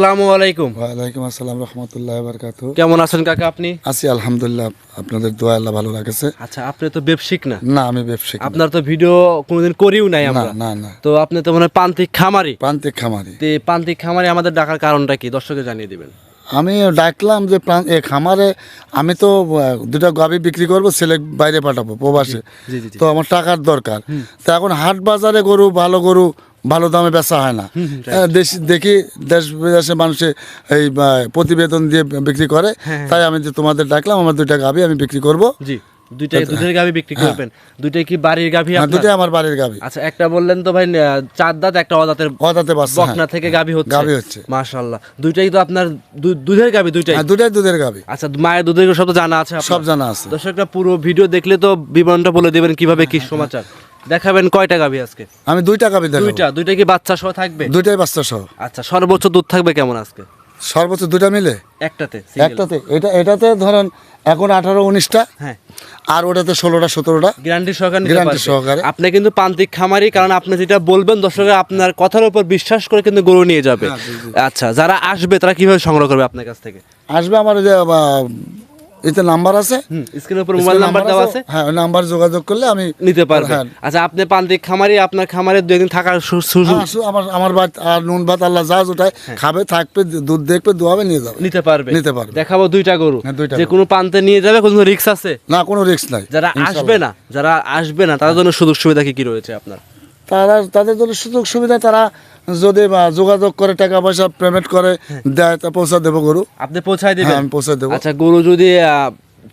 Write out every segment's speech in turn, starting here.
আসসালামু আলাইকুম। ওয়ালাইকুম আসসালাম রহমতুল্লাহ বারকাত। কেমন আছেন কাকা আপনি? আছি আলহামদুলিল্লাহ আপনাদের দোয়া আল্লাহ ভালো লাগেছে আচ্ছা আপনি তো না? না আমি আপনার তো ভিডিও কোনোদিন করিও নাই না আমরা। না না। তো আপনি তো মনে হয় প্রান্তিক খামারি। প্রান্তিক খামারি। তো প্রান্তিক খামারি আমাদের ডাকার কারণটা কি? দর্শকে জানিয়ে দিবেন। আমি ডাকলাম যে খামারে আমি তো দুটা গাভি বিক্রি করব ছেলে বাইরে পাঠাবো প্রবাসে। তো আমার টাকার দরকার। তো এখন হাট বাজারে গরু ভালো গরু ভালো দামে বেচা হয় না। দেশি- দেখি দেশ বিদেশে মানুষে এই প্রতিবেদন দিয়ে বিক্রি করে। হ্যাঁ, তাই আমি যে তোমাদের ডাকলাম আমার দুইটা গাভি আমি বিক্রি করব। জি দুইটাই দুধের গাভি বিক্রি করবেন। দুইটাই কি বাড়ির গাভি হ্যাঁ আপনার? দুটাই আমার বাড়ির গাভি। আচ্ছা একটা বললেন তো ভাই চার দাঁত একটা অদাঁতের কথাতে বাচ্চা বকনা হ্যাঁ। থেকে গাভি হচ্ছে। গাভী হচ্ছে। মাশাআল্লাহ। দুইটাই তো আপনার দুধের গাভি দুইটাই? হ্যাঁ দুটাই দুধের গাভি। আচ্ছা মায়ের দুধের সব তো জানা আছে? সব জানা আছে। দর্শকরা পুরো ভিডিও দেখলে তো বিবরণটা বলে দেবেন কীভাবে কি সমাচার। দেখাবেন কয়টা গাভি আজকে? আমি দুইটা গাভি দেখাবো। দুইটা? দুইটা কি বাচ্চা সহ থাকবে? দুইটাই বাচ্চা সহ। আচ্ছা সর্বোচ্চ দুধ থাকবে কেমন আজকে? সর্বোচ্চ দুইটা মিলে? একটাতে একটাতে? এটা এটাতে ধরেন এখন আঠারো উনিশটা হ্যাঁ। আর ওটাতে ষোলোটা সতেরোটা। গ্যারান্টি সহকারে গ্যারান্টি। সহকারে। আপনি কিন্তু প্রান্তিক খামারি কারণ আপনি যেটা বলবেন দর্শকরা আপনার কথার উপর বিশ্বাস করে কিন্তু গরু নিয়ে যাবে। হ্যাঁ। আচ্ছা যারা আসবে তারা কীভাবে সংগ্রহ করবে আপনার কাছ থেকে? আসবে আমার যে এতে নাম্বার আছে। স্ক্রিনের উপর মোবাইল নাম্বার দেওয়া আছে। হ্যাঁ ওই নাম্বার যোগাযোগ করলে আমি নিতে হ্যাঁ। আচ্ছা আপনি প্রান্তিক খামারি আপনার খামারে দু একদিন থাকার সুযোগ হ্যাঁ, আমার আমার ভাত আর নুন ভাত আল্লাহ যা ওটাই খাবে থাকবে দুধ দেখবে দুয়াবে নিয়ে যাবে। নিতে পারবে। নিতে পারবে। দেখাবো দুইটা গরু। হ্যাঁ, যে কোনো প্রান্তে নিয়ে যাবে কোনো রিক্স আছে? না কোনো রিস্ক নাই। যারা আসবে না যারা আসবে না তাদের জন্য সুযোগ সুবিধা কি কি রয়েছে আপনার? তারা তাদের জন্য সুযোগ সুবিধা তারা যদি যোগাযোগ করে টাকা পয়সা পেমেন্ট করে দেয় তা পৌঁছা দেবো গরু। আপনি পৌঁছাই দিবেন? হ্যাঁ আমি পৌঁছাই দেবো। আচ্ছা গরু যদি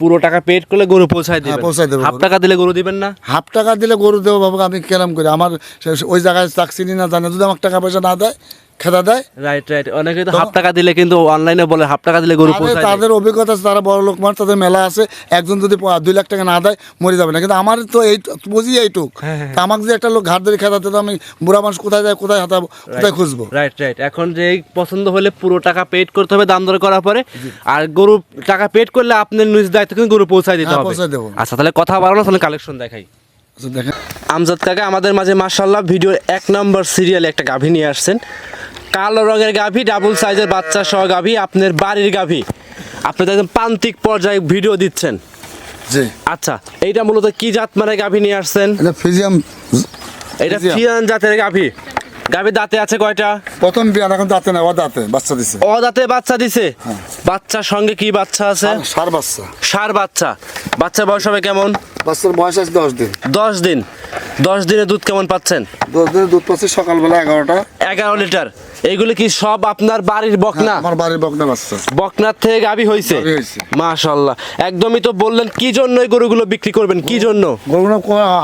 পুরো টাকা পেড করলে গরু পৌঁছায় দিবেন। পৌঁছাই পৌঁছায় দেবো হাফ টাকা দিলে গরু দিবেন না? হাফ টাকা দিলে গরু দেবো বাবা আমি কেরাম করি। আমার ওই জায়গায় চাকসিনি না জানে যদি আমার টাকা পয়সা না দেয় খেদা দেয়? রাইট রাইট অনেকে তো হাফ টাকা দিলে কিন্তু অনলাইনে বলে হাফ টাকা দিলে গরু পৌঁছায় তাদের অভিজ্ঞতা আছে, তারা বড় লোক মানুষ তাদের মেলা আছে একজন যদি দুই লাখ টাকা না দেয় মরে যাবে না। কিন্তু আমার তো এই বুঝি এইটুক। হ্যাঁ, আমাকে যে একটা লোক ঘাট ধরে খেদাতে তো আমি বুড়া মানুষ কোথায় যায় কোথায় হাতাবো কোথায় খুঁজবো? রাইট রাইট এখন যে পছন্দ হলে পুরো টাকা পেড করতে হবে দাম দর করার পরে। আর গরু টাকা পেড করলে আপনার নিজ দায়িত্ব কিন্তু গরু পৌঁছায় দিতে হ্যাঁ, হবে। আচ্ছা তাহলে কথা বাড়ানো তাহলে কালেকশন দেখাই। আচ্ছা, আমজাদ কাকা আমাদের মাঝে মার্শাল্লাহ ভিডিওর এক নম্বর সিরিয়ালে একটা গাভী নিয়ে আসছেন। কালো রঙের গাভী ডাবল সাইজের বাচ্চা সহ গাভী আপনার বাড়ির গাভী। আপনি তো একদম প্রান্তিক পর্যায়ে ভিডিও দিচ্ছেন। জি। আচ্ছা এইটা মূলত কি জাত মানে গাভী নিয়ে আসছেন? এটা ফিজিয়াম এটা। ফিয়ান জাতের গাভী। গাভী দাঁতে আছে কয়টা? প্রথম বিয়ান এখন দাঁতে না ও দাঁতে বাচ্চা দিছে। ও দাঁতে বাচ্চা দিছে? হ্যাঁ। বাচ্চার সঙ্গে কি বাচ্চা আছে? সার- সার বাচ্চা। সার বাচ্চা। বাচ্চা বয়স হবে কেমন? বাচ্চার বয়স আছে দশ দিন। দশ দিন। দশ দিনে দুধ কেমন পাচ্ছেন? দশ দিনে দুধ পাচ্ছে সকালবেলা এগারোটা। এগারো লিটার। এগুলি কি সব আপনার বাড়ির বকনা? আমার বাড়ির বকনা বাচ্চা বকনার থেকে হয়েছে হইছে। মাশাল্লাহ একদমই তো বললেন কি জন্য এই গরুগুলো বিক্রি করবেন? কি জন্য? গরুগুলো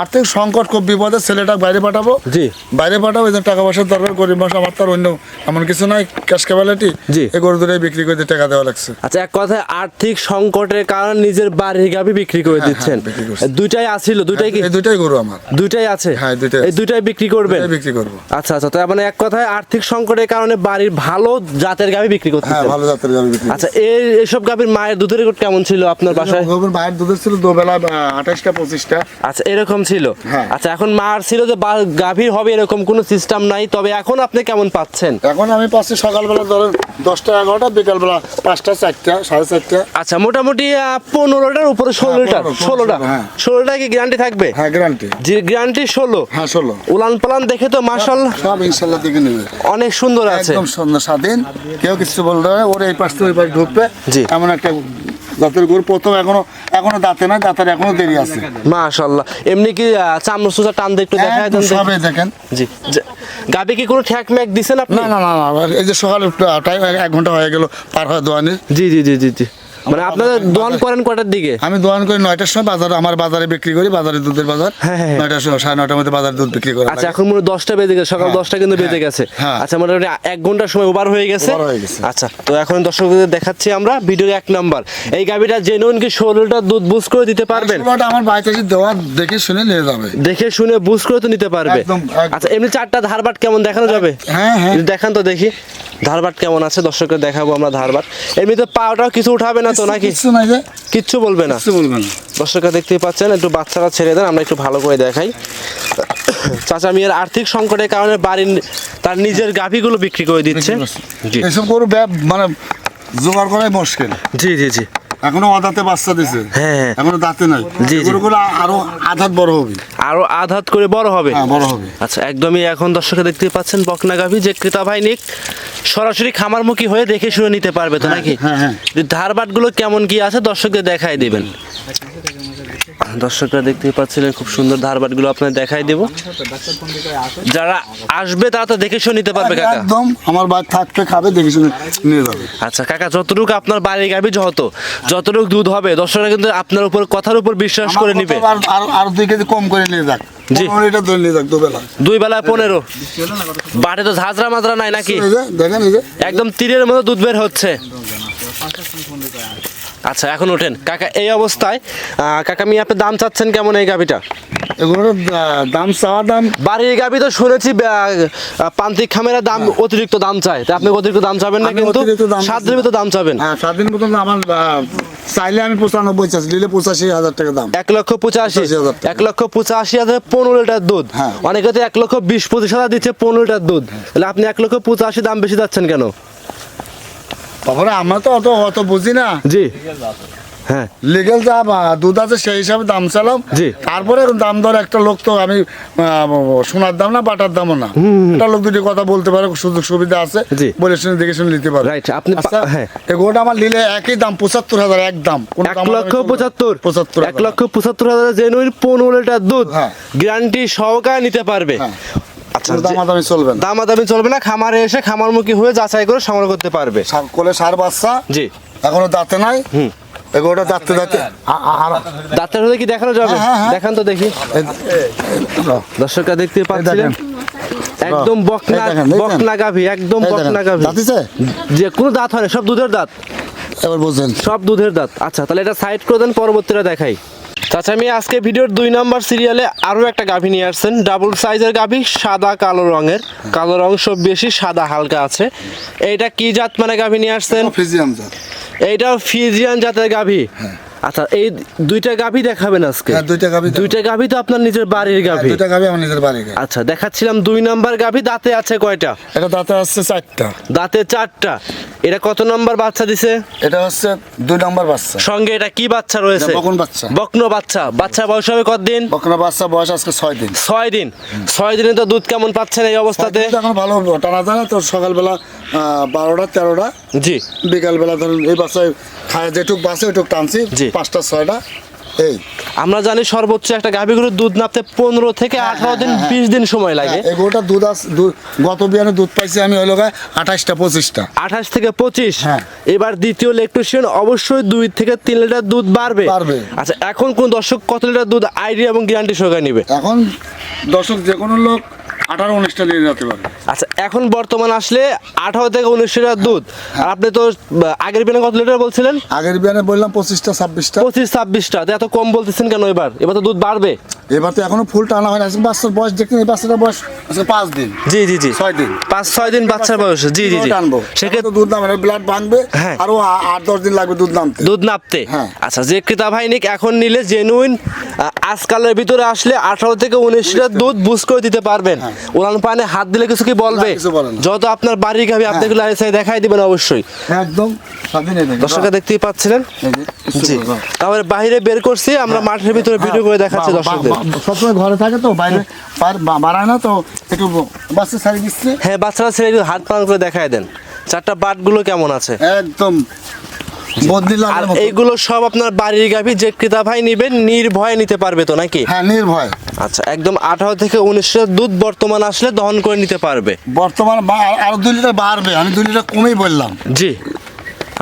আর্থিক সংকট খুব বিপদে ছেলেটা বাইরে পাঠাবো। জি। বাইরে পাঠাবো এই জন্য টাকা পয়সার দরকার গরিব মানুষ আমার তার অন্য এমন কিছু নাই ক্যাশ ক্যাপালিটি জি। এই গরু দুটাই বিক্রি করে টাকা দেওয়া লাগছে। আচ্ছা এক কথায় আর্থিক সংকটের কারণে নিজের বাড়ির গাভী বিক্রি করে দিচ্ছেন। হ্যাঁ, দুইটাই আছিল দুইটাই কি? এই দুটাই গরু আমার। দুইটাই আছে? হ্যাঁ, দুইটাই এই দুইটাই বিক্রি করবেন? বিক্রি করব। আচ্ছা আচ্ছা তার মানে এক কথায় আর্থিক সংকটের কারণে বাড়ির ভালো জাতের গাভী বিক্রি করতে হ্যাঁ ভালো জাতের গাভি বিক্রি আচ্ছা এই এসব গাভীর মায়ের দুধের রেকর্ড কেমন ছিল আপনার বাসায়? গরুর বাইরের দুধের ছিল দুবেলা আঠাশটা পঁচিশটা। আচ্ছা এরকম ছিল? হ্যাঁ। আচ্ছা এখন মার ছিল যে গাভীর হবে এরকম কোনো সিস্টেম নাই তবে এখন আপনি কেমন পাচ্ছেন? এখন আমি পাচ্ছি সকালবেলা ধরেন দশটা এগারোটা বিকালবেলা পাঁচটা চারটা সাড়ে চারটা। আচ্ছা মোটামুটি পনেরোটার উপরে ষোলোটা পনেরো, ষোলোটা। হ্যাঁ। ষোলোটা কি গ্যারান্টি থাকবে? হ্যাঁ গ্যারান্টি যে গ্যারান্টি ষোলো। হ্যাঁ ষোলো। উলান পালান দেখে তো মাসাল সব ইনশাল্লাহ দিকে নেবে। অনেক সুন্দর আছে। একদম সুন্দর স্বাধীন। কেউ কিছু বলতে হবে ওর এই পাশ থেকে ওই পাশ ঢুকবে। এমন একটা দাঁতের গরু প্রথম এখনও এখনও দাঁতে না দাঁতের এখনও দেরি আছে। মাশাল্লাহ এমনি কি চামড়া সুসা টান একটু দেখায় দেন সবে দেখেন। জি। গাবে কি কোনো ঠ্যাক ম্যাক দিছেন আপনি? না না না না এই যে সকালে টাইম এক ঘণ্টা হয়ে গেল পার হয়ে দোয়ানি। জি জি জি জি জি। মানে আপনারা দোয়ান করেন কটার দিকে? আমি দোয়ান করি নয়টার সময় বাজার আমার বাজারে বিক্রি করি বাজারে দুধের বাজার। হ্যাঁ, হ্যাঁ। নয়টার সময় সাড়ে নয়টার মধ্যে বাজারে দুধ বিক্রি করা আচ্ছা এখন মনে দশটা বেজে গেছে সকাল হ্যাঁ, দশটা কিন্তু বেজে হ্যাঁ, গেছে। হ্যাঁ। আচ্ছা মোটামুটি এক ঘণ্টার সময় ওভার হয়ে গেছে। হয়ে। আচ্ছা তো এখন দর্শকদের দেখাচ্ছি আমরা ভিডিওর এক নাম্বার। এই গাভিটা জেনুইন কি ষোলোটা দুধ বুঝ করে দিতে পারবেন? আমার বাড়িতে দেওয়া দেখে শুনে নিয়ে যাবে। দেখে শুনে বুঝ করে তো নিতে পারবে। আচ্ছা এমনি চারটা ধারবাট কেমন দেখানো যাবে? হ্যাঁ হ্যাঁ। দেখান তো দেখি ধারবাট কেমন আছে? দর্শককে দেখাবো আমরা ধারবাট। এমনি তো পাওয়াটাও কিছু উঠাবে না তো নাকি? কিছু নাই যে। কিচ্ছু বলবে না। কিছু বলবে না। দর্শকরা দেখতে পাচ্ছেন একটু বাচ্চারা ছেড়ে দেন আমরা একটু ভালো করে দেখাই। চাচা মিয়ার আর্থিক সংকটের কারণে বাড়ির তার নিজের গাভীগুলো বিক্রি করে দিচ্ছে। এসব গরু মানে জোগাড় করাই মুশকিল। জি জি জি। এখনও অদাতে বাচ্চা দিছে। হ্যাঁ, হ্যাঁ। এখনও দাঁতে নাই। জি। গরুগুলো আরও আধাত বড় হবে। আরও আধাত করে বড় হবে? হ্যাঁ বড় হবে। আচ্ছা একদমই এখন দর্শকে দেখতে পাচ্ছেন বকনা গাভী যে ক্রেতা ভাই নিক সরাসরি খামারমুখী হয়ে দেখে শুনে নিতে পারবে তো নাকি? হ্যাঁ, হ্যাঁ। ধারবাটগুলো কেমন কি আছে দর্শকদের দেখাই দিবেন। দর্শকরা দেখতে পাচ্ছিলেন খুব সুন্দর ধারবাটগুলো আপনার দেখাই দেব। যারা আসবে তারা তো দেখে শুনে নিতে পারবে কাকা। একদম আমার বাড়ি থাকতে খাবে দেখে শুনে নিয়ে যাবে। আচ্ছা কাকা যতটুকু আপনার বাড়ি গাভী যত যতটুকু দুধ হবে দর্শকরা কিন্তু আপনার উপর কথার উপর বিশ্বাস করে নিবে। আর দুই কেজি কম করে নিয়ে যাক। জি। পনেরো ধরে নিয়ে যাক দুবেলা। দুই বেলায় পনেরো। তো ঝাঁঝরা মাজরা নাই নাকি? দেখেন একদম তীরের মতো দুধ বের হচ্ছে। আচ্ছা এখন ওঠেন। কাকা এই অবস্থায় কাকা মি আপনি দাম চাচ্ছেন কেমন এই গাভিটা? এগুলোর দাম চাওয়া দাম। বাড়ির গাভি তো শুনেছি আহ, খামেরা দাম অতিরিক্ত দাম চায়। তা আপনি অতিরিক্ত দাম চাবেন না কিন্তু অতিরিক্ত দাম সাধ্যের দাম চাবেন। হ্যাঁ সাত দিন মতন আমার চাইলে আমি পঁচানব্বই চাচ্ছি নিলে পঁচাশি হাজার টাকা দাম। এক লক্ষ পঁচাশি 85,000 এক লক্ষ পঁচাশি হাজার পনেরো লিটার দুধ। হ্যাঁ। অনেকে তো এক লক্ষ বিশ পঁচিশ হাজার দিচ্ছে পনেরো লিটার দুধ। তাহলে আপনি এক লক্ষ পঁচাশি দাম বেশি যাচ্ছেন কেন? তারপরে আমরা তো অত অত বুঝি না। জি। হ্যাঁ। লিগেল যা দুধ আছে সেই হিসাবে দাম চালাম। জি। তারপরে দাম দর একটা লোক তো আমি সোনার দাম না বাটার দামও না। একটা লোক দুটি কথা বলতে পারে সুযোগ সুবিধা আছে। বলে শুনে দেখে শুনে নিতে পারে Right, আপনি আচ্ছা, হ্যাঁ। এগুলোটা আমার নিলে একই দাম পঁচাত্তর হাজার এক দাম। এক লক্ষ পঁচাত্তর। পঁচাত্তর এক লক্ষ পঁচাত্তর হাজার জেনুইন পনেরো লিটার দুধ। গ্যারান্টি সহকারে নিতে পারবে। হ্যাঁ। আচ্ছা দামাদামি চলবে না। দামাদামি চলবে না খামারে এসে খামারমুখী হয়ে যাচাই করে সংগ্রহ করতে পারবে। কোলে সার বাচ্চা জি। এখনও দাঁতে নাই। দাঁতে দাঁতে। দাঁতের হলে কি দেখানো যাবে? হ্যাঁ, হ্যাঁ। দেখান তো দেখি। দর্শকরা দেখতে পাচ্ছিলেন? একদম বকনা। বকনা গাভী একদম বকনা গাভী যে কোনো দাঁত হয় সব দুধের দাঁত। এবার বুঝছেন সব দুধের দাঁত। আচ্ছা তাহলে এটা সাইড করে দেন পরবর্তীটা দেখাই। চাচা আমি আজকে ভিডিওর দুই নম্বর সিরিয়ালে আরও একটা গাভী নিয়ে আসছেন। ডাবল সাইজের গাভী সাদা কালো রঙের। কালো রং সব বেশি সাদা হালকা আছে। এইটা কি জাত মানে গাভী নিয়ে আসছেন? এইটা ফিজিয়ান জাতের গাভী? আচ্ছা এই দুইটা গাভী দেখাবেন আজকে? হ্যাঁ দুইটা গাবি দুইটা গাভী তো আপনার নিজের বাড়ির গাভী? দুইটা গাবি আমার নিজের বাড়ি গাই। আচ্ছা দেখাচ্ছিলাম দুই নাম্বার গাভী দাঁতে আছে কয়টা? এটা দাঁতে আসছে চারটা। দাঁতে চারটা। এটা কত নম্বর বাচ্চা দিছে? এটা হচ্ছে দুই নম্বর বাচ্চা। সঙ্গে এটা কি বাচ্চা রয়েছে? বকন বাচ্চা। বকনো বাচ্চা। বাচ্চা বয়স হবে কতদিন? বকনা বাচ্চা বয়স আজকে ছয় দিন। ছয় দিন। ছয় দিনে তো দুধ কেমন পাচ্ছেন এই অবস্থাতে? এখন ভালো টানা যায় তো সকালবেলা বারোটা তেরোটা জি। বিকালবেলা ধরুন এই বাচ্চায় খায় যেটুক বাসে ওইটুক টানছি জি। পাঁচটা ছয়টা এই। আমরা জানি সর্বোচ্চ একটা গাভী গরুর দুধ নাপতে পনেরো থেকে আঠারো দিন বিশ দিন সময় লাগে। হ্যাঁ, এগুলোটা দুধ গত বিয়ানে দুধ পাইছি আমি গায়ে আঠাশটা পঁচিশটা। আঠাশ থেকে পঁচিশ? হ্যাঁ। এবার দ্বিতীয় ইলেকট্রিশিয়ান অবশ্যই দুই থেকে তিন লিটার দুধ বাড়বে। বাড়বে। আচ্ছা এখন কোন দর্শক কত লিটার দুধ আইডিয়া এবং গ্যারান্টি সহকারে নিবে? এখন দর্শক যে কোনো লোক আঠারো উনিশটা দিয়ে যেতে পারে। আচ্ছা এখন বর্তমান আসলে আঠারো থেকে উনিশ লিটার দুধ। আর আপনি তো আগের বিনে কত লিটার বলছিলেন? আগের বিয়ানে বললাম পঁচিশটা ছাব্বিশটা। পঁচিশ ছাব্বিশটা। এত কম বলতেছেন কেন এবার? এবার তো দুধ বাড়বে। এবার তো এখনও ফুল টানা হয় না। আজকে বাচ্চার বয়স দেখছেন এই বাচ্চাটার বয়স আজকে পাঁচ দিন। জি জি জি। ছয় দিন। পাঁচ ছয় দিন বাচ্চার বয়স। জি জি জি। টানবো? সেক্ষেত্রে দুধ নামে ব্লাড ভাঙবে হ্যাঁ। আরও আট দশ দিন লাগবে দুধ নামতে। দুধ নাপতে হ্যাঁ। আচ্ছা যে ক্রেতা ভাই নিক এখন নিলে জেনুইন আজকালের ভিতরে আসলে আঠারো থেকে উনিশ লিটার দুধ বুঝ করে দিতে পারবেন। উড়ান পানে হাত দিলে কিছু কি বলবে? হ্যাঁ। যত আপনার বাড়ির গাবি আপনাকে লাইসে দেখাই দিবেন অবশ্যই। একদম স্বাধীন দর্শকরা দেখতেই পাচ্ছিলেন? জি। তারপরে বাইরে বের করছি আমরা মাঠের ভিতরে ভিডিও করে দেখাচ্ছি দর্শকদের। সবসময় ঘরে থাকে তো বাইরে বাড়ায় না তো একটু বাচ্চা ছাড়ি দিচ্ছে। হ্যাঁ বাচ্চারা ছেড়ে একটু হাত পান করে দেখাই দেন। চারটা বাটগুলো কেমন আছে? একদম আর এইগুলো সব আপনার বাড়ির গাভী যে ক্রেতা ভাই নিবেন নির্ভয়ে নিতে পারবে তো নাকি? হ্যাঁ নির্ভয়। আচ্ছা একদম আঠারো থেকে উনিশ দুধ বর্তমান আসলে দহন করে নিতে পারবে। বর্তমান আরও দুই লিটার বাড়বে আমি দুই লিটার কমেই বললাম। জি।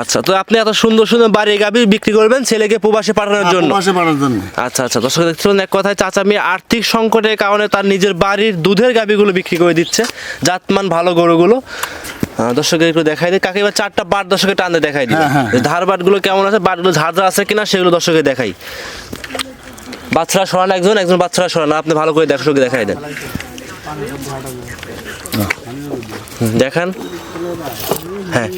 আচ্ছা তো আপনি এত সুন্দর সুন্দর বাড়ির গাভি বিক্রি করবেন ছেলেকে প্রবাসে পাঠানোর জন্য? প্রবাসে পাঠানোর জন্য। আচ্ছা আচ্ছা দর্শক দেখছিলেন এক কথায় চাচা মেয়ে আর্থিক সংকটের কারণে তার নিজের বাড়ির দুধের গাভিগুলো বিক্রি করে দিচ্ছে জাতমান ভালো গরুগুলো। দর্শকের একটু দেখাই দিই। কাকে এবার চারটা বাট দর্শকের টানতে দেখাই দিই। হ্যাঁ, হ্যাঁ, হ্যাঁ। ধার বাটগুলো কেমন আছে? বাটগুলো ঝাঁঝরা আছে কিনা সেগুলো দর্শকে দেখাই। বাচ্চারা সরান একজন একজন বাচ্চারা সরান আপনি ভালো করে দর্শকে দেখাই দেন। দেখান। হ্যাঁ।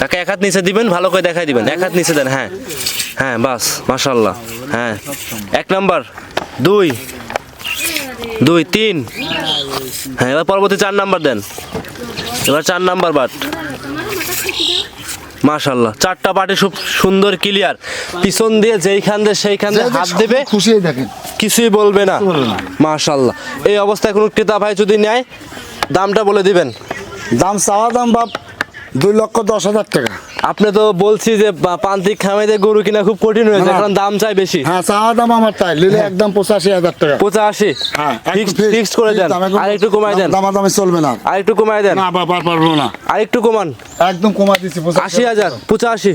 কাকা এক হাত নিচে দিবেন ভালো করে দেখাই দিবেন। এক হাত নিচে দেন হ্যাঁ। হ্যাঁ বাস মাশাল্লাহ হ্যাঁ। এক নাম্বার দুই দুই তিন। হ্যাঁ এবার পরবর্তী চার নাম্বার দেন। এবার চার নাম্বার বাট। মাশাল্লাহ চারটা বাটে খুব সুন্দর ক্লিয়ার পিছন দিয়ে যেইখান দিয়ে সেইখান দিয়ে হাত দেবে খুশি দেখেন কিছুই বলবে না। বলবে না। মাশাল্লাহ এই অবস্থায় কোনো ক্রেতা ভাই যদি নেয় দামটা বলে দিবেন। দাম চাওয়া দাম বাপ দুই লক্ষ দশ হাজার টাকা। আপনি তো বলছি যে প্রান্তিক খামাইতে গরু কিনা খুব কঠিন হয়েছে। কারণ দাম চাই বেশি। হ্যাঁ চাওয়া দাম আমার তাই লিলে একদম পঁচাশি হাজার টাকা। পঁচাশি? হ্যাঁ ফিক্স করে দেন। আর একটু কমাই দেন। দামাদামি চলবে না। আর একটু কমাই দেন। না বাবা পারব না। আর একটু কমান। একদম কমাই দিচ্ছি আশি হাজার পঁচাশি।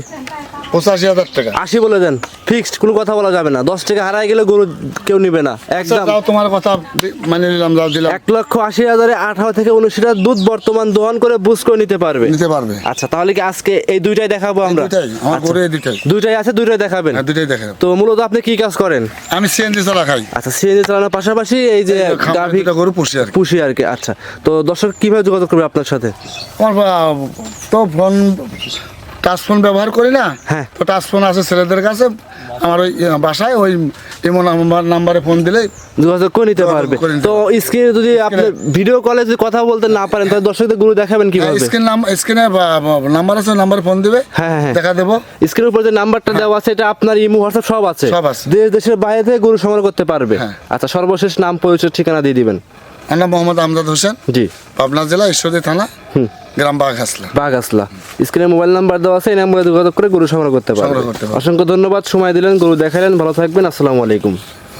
পঁচাশি হাজার টাকা। আশি বলে দেন। ফিক্সড কোনো কথা বলা যাবে না। দশ টাকা হারাই গেলে গরু কেউ নিবে না। একদম। তোমার কথা মানে নিলাম যাও দিলাম। এক লক্ষ আশি হাজারে আঠারো থেকে উনিশ লিটার দুধ বর্তমান দোহন করে বুঝ করে নিতে পারবে। নিতে পারবে। আচ্ছা তাহলে কি আজকে এই দুইটাই দেখাবো আমরা? আমার আচ্ছা। দুইটাই। আছে দুইটাই দেখাবেন? হ্যাঁ দুটাই তো মূলত আপনি কি কাজ করেন? আমি সিএনজি চালা খাই। আচ্ছা সিএনজি চালানোর পাশাপাশি এই যে গাভী গরু পুষি আর কি। পুষি আর কি আচ্ছা। তো দর্শক কীভাবে যোগাযোগ করবে আপনার সাথে? আমার তো ফোন টাচ ফোন ব্যবহার করি না হ্যাঁ। তো টাচ ফোন আছে ছেলেদের কাছে আমার ওই বাসায় ওই এমন নাম্বারে ফোন দিলেই যোগাযোগ করে নিতে পারবে। তো স্ক্রিনে যদি আপনি ভিডিও কলে যদি কথা বলতে না পারেন তাহলে দর্শকদের গুরু দেখাবেন কীভাবে? স্ক্রিন স্ক্রিনে নাম্বার আছে নাম্বারে ফোন দিবে হ্যাঁ, হ্যাঁ, হ্যাঁ। দেখা দেবো। স্ক্রিনের উপর যে নাম্বারটা দেওয়া আছে এটা আপনার ইমো হোয়াটসঅ্যাপ সব আছে। সব আছে। দেশ দেশের বাইরে থেকে গরু সংগ্রহ করতে পারবে। হ্যাঁ। আচ্ছা সর্বশেষ নাম পরিচয় ঠিকানা দিয়ে দিবেন। আমার নাম মোহাম্মদ আমজাদ হোসেন। জি। পাবনা জেলা ঈশ্বরদী থানা। গ্রাম বাঘাসলা। বাঘাসলা। স্ক্রিনে মোবাইল নাম্বার দেওয়া আছে এই নাম্বারে যোগাযোগ করে গরু সংগ্রহ করতে পারবে সংগ্রহ করতে পারবে। অসংখ্য ধন্যবাদ সময় দিলেন গরু দেখালেন ভালো থাকবেন আসসালামু আলাইকুম।